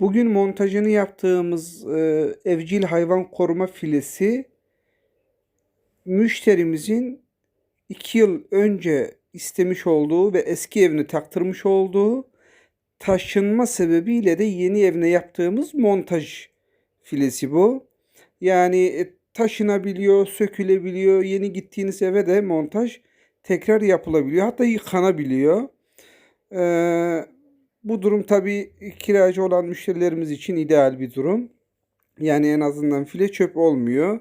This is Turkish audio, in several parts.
Bugün montajını yaptığımız e, evcil hayvan koruma filesi müşterimizin iki yıl önce istemiş olduğu ve eski evini taktırmış olduğu taşınma sebebiyle de yeni evine yaptığımız montaj filesi bu. Yani e, taşınabiliyor, sökülebiliyor. Yeni gittiğiniz eve de montaj tekrar yapılabiliyor. Hatta yıkanabiliyor. Ee, bu durum tabii kiracı olan müşterilerimiz için ideal bir durum. Yani en azından file çöp olmuyor.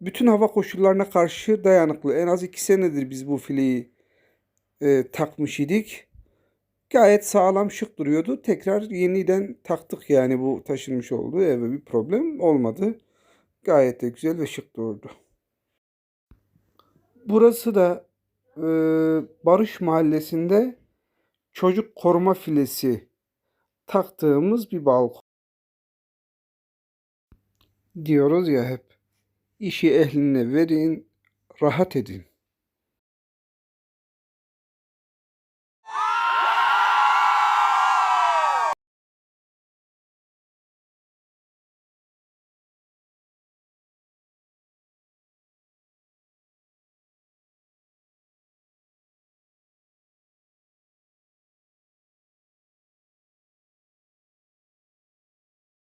Bütün hava koşullarına karşı dayanıklı. En az iki senedir biz bu fileyi e, takmış idik. Gayet sağlam şık duruyordu. Tekrar yeniden taktık yani bu taşınmış olduğu eve bir problem olmadı. Gayet de güzel ve şık durdu. Burası da e, Barış Mahallesi'nde çocuk koruma filesi taktığımız bir balkon. Diyoruz ya hep. İşi ehline verin, rahat edin.